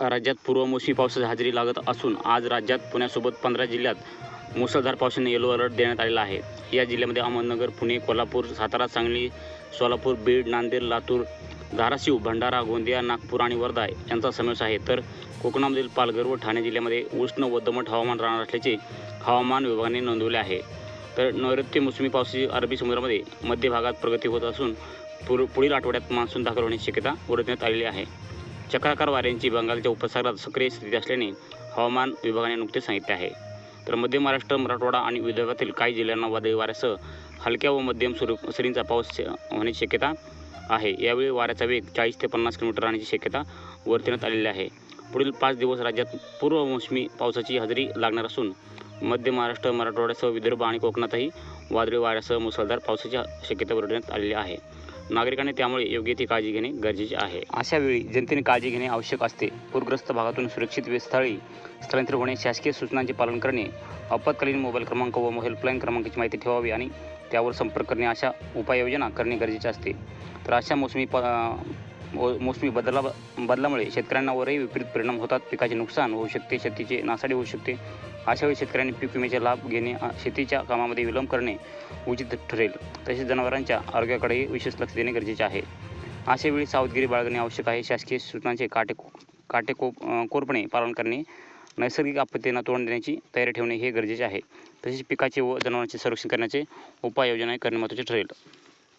राज्यात पूर्वमोसमी पावसाची हजेरी लागत असून आज राज्यात पुण्यासोबत पंधरा जिल्ह्यात मुसळधार पावसाने येलो अलर्ट देण्यात आलेला आहे. या जिल्ह्यामध्ये अहमदनगर पुणे कोल्हापूर सातारा सांगली सोलापूर बीड नांदेड लातूर धाराशिव भंडारा गोंदिया नागपूर आणि वर्धा यांचा समावेश आहे. तर कोकणामधील पालघर व ठाणे जिल्ह्यामध्ये उष्ण व दमट हवामान राहणार असल्याचे हवामान विभागाने नोंदवले आहे. तर नैऋत्य मोसमी पावसाची अरबी समुद्रामध्ये मध्य भागात प्रगती होत असून पुढील आठवड्यात मान्सून दाखल होण्याची शक्यता वर्तवण्यात आलेली आहे. चक्राकार वाऱ्यांची बंगालच्या उपसागरात सक्रिय स्थिती असल्याने हवामान विभागाने नुकतेच सांगितले आहे. तर मध्य महाराष्ट्र मराठवाडा आणि विदर्भातील काही जिल्ह्यांना वादळी वाऱ्यासह हलक्या व मध्यम स्वरूप सरींचा पाऊस होण्याची शक्यता आहे. यावेळी वाऱ्याचा वेग चाळीस ते पन्नास किलोमीटर राहण्याची शक्यता वर्तवण्यात आलेली आहे. पुढील पाच दिवस राज्यात पूर्व मोसमी पावसाची हजेरी लागणार असून मध्य महाराष्ट्र मराठवाड्यासह विदर्भ आणि कोकणातही वादळी वाऱ्यासह मुसळधार पावसाची शक्यता वर्तवण्यात आलेली आहे. नागरिकांनी त्यामुळे योग्य ती काळजी घेणे गरजेचे आहे. अशा वेळी जनतेने काळजी घेणे आवश्यक असते. पूरग्रस्त भागातून सुरक्षित वे- स्थळी स्थलांतर होणे शासकीय सूचनांचे पालन करणे आपत्कालीन मोबाईल क्रमांक व हेल्पलाईन क्रमांकाची माहिती ठेवावी आणि त्यावर संपर्क करणे अशा उपाययोजना करणे गरजेचे असते. तर अशा मोसमी प मोसमी बदला बदलामुळे शेतकऱ्यांवरही विपरीत परिणाम होतात. पिकाचे नुकसान होऊ शकते शेतीचे नासाडी होऊ शकते. अशा वेळी शेतकऱ्यांनी पीक विम्याचा लाभ घेणे शेतीच्या कामामध्ये विलंब करणे उचित ठरेल. तसेच जनावरांच्या आरोग्याकडेही विशेष लक्ष देणे गरजेचे आहे. अशा वेळी सावधगिरी बाळगणे आवश्यक आहे. शासकीय सूचनांचे काटे काटेकोप कोरपणे पालन करणे नैसर्गिक आपत्तींना तोंड देण्याची तयारी ठेवणे हे गरजेचे आहे. तसेच पिकाचे व जनावरांचे संरक्षण करण्याचे उपाययोजना करणे महत्त्वाचे ठरेल.